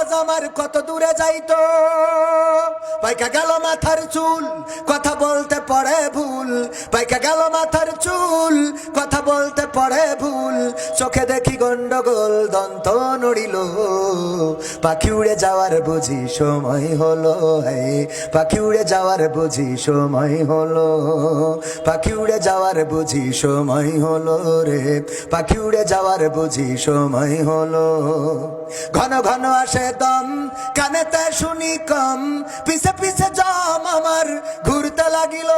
আমার কত দূরে যাইতো? পাইকা গেল মাথার চুল, কথা বলতে পড়ে ভুল। পাইকা গেল মাথার চুল, কথা বলতে পড়ে ভুল। চোখে দেখি গন্ডগোল দন্ত নড়িল পাখি উড়ে যাওয়ার বুঝি সময় হলো পাখি উড়ে যাওয়ার বুঝি সময় হলো। পাখি উড়ে যাওয়ার বুঝি সময় হলো রে। পাখি উড়ে যাওয়ার বুঝি সময় হলো। ঘন ঘন আসে দম, কানেতে শুনি কম। পিছে পিছে জম আমার ঘুরতে লাগিল।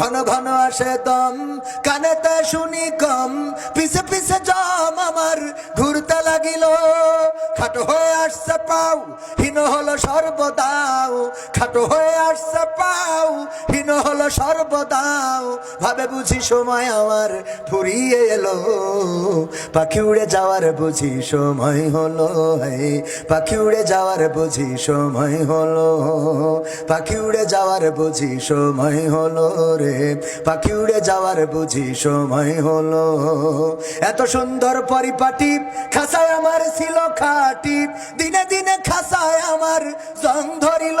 ঘন ঘন আসে দম, কানেতে শুনি কম। পিছে পিছে জম আমার, ঘুরতে লাগিল। খাটো হয়ে আসছে পাও, হীন হলো সর্বদাও। খাটো হয়ে আসছে পাও সর্বদাও ভাবে বুঝি সময় আমার ফুরিয়ে এলো। পাখি উড়ে যাওয়ার বুঝি সময় হলো পাখি উড়ে যাওয়ার বুঝি সময় হলো। পাখি উড়ে যাওয়ার বুঝি সময় হলো রে। পাখি উড়ে যাওয়ার বুঝি সময় হলো। এত সুন্দর পরিপাটি খাসায় আমার ছিল খাটি। দিনে দিনে খাসায় আমার জং ধরিল।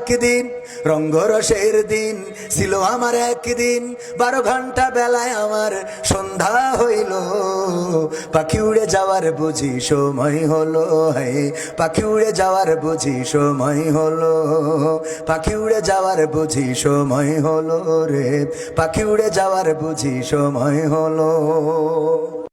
একদিন, রঙ্গরসের দিন ছিল আমার একদিন। বারো ঘণ্টা বেলায় আমার সন্ধ্যা হইল। পাখি উড়ে যাওয়ার বুঝি সময় হলো হে। পাখি উড়ে যাওয়ার বুঝি সময় হলো। পাখি উড়ে যাওয়ার বুঝি সময় হলো রে। পাখি উড়ে যাওয়ার বুঝি সময় হলো।